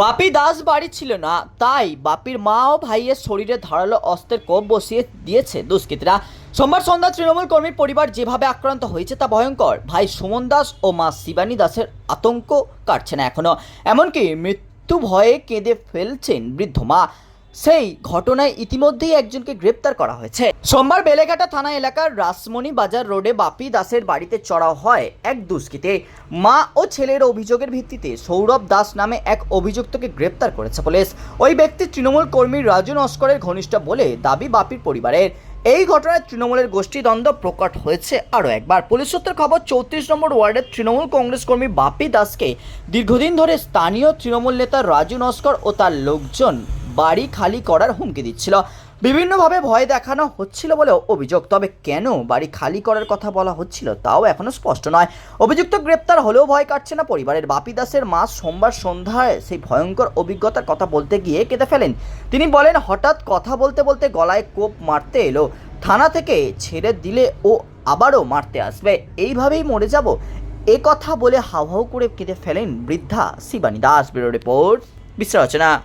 বাপি দাস বাড়ি ছিল না, তাই বাপির মা ও ভাইয়ের শরীরে ধারালো অস্ত্রের কোপ বসিয়ে দিয়েছে দুষ্কৃতীরা। সোমবার সন্ধ্যা তৃণমূল কর্মীর পরিবার যেভাবে আক্রান্ত হয়েছে তা ভয়ঙ্কর। ভাই সুমন দাস ও মা শিবানী দাসের আতঙ্ক কাটছে না এখনও। এমনকি মৃত্যু ভয়ে কেঁদে ফেলছেন বৃদ্ধ মা। সেই ঘটনায় ইতিমধ্যেই একজনকে গ্রেপ্তার করা হয়েছে। সোমবার বেলেঘাটা থানা এলাকার রাসমণি বাজার রোডে বাপি দাসের বাড়িতে চড়াও হয় এক দুষ্কৃতে। মা ও ছেলের অভিযোগের ভিত্তিতে সৌরভ দাস নামে এক অভিযুক্তকে গ্রেপ্তার করেছে পুলিশ। ওই ব্যক্তি তৃণমূল কর্মী রাজু নস্করের ঘনিষ্ঠ বলে দাবি বাপির পরিবারের। এই ঘটনায় তৃণমূলের গোষ্ঠীদ্বন্দ্ব প্রকট হয়েছে আরও একবার। পুলিশ সূত্রের খবর, চৌত্রিশ নম্বর ওয়ার্ডের তৃণমূল কংগ্রেস কর্মী বাপি দাসকে দীর্ঘদিন ধরে স্থানীয় তৃণমূল নেতা রাজু নস্কর ও তার লোকজন বাড়ি খালি করার হুমকি দিচ্ছিল। বিভিন্নভাবে ভয় দেখানো হচ্ছিল বলেও অভিযোগ। তবে কেন বাড়ি খালি করার কথা বলা হচ্ছিল তাও এখনও স্পষ্ট নয়। অভিযুক্ত গ্রেপ্তার হলেও ভয় কাটছে না পরিবারের। বাপি দাসের মা সোমবার সন্ধ্যায় সেই ভয়ঙ্কর অভিজ্ঞতার কথা বলতে গিয়ে কেঁদে ফেলেন। তিনি বলেন, হঠাৎ কথা বলতে বলতে গলায় কোপ মারতে এলো। থানা থেকে ছেড়ে দিলে ও আবারও মারতে আসবে। এইভাবেই মরে যাব। এ কথা বলে হাউ করে কেঁদে ফেলেন বৃদ্ধা শিবানী দাস। Bureau report বিশ্লেষণা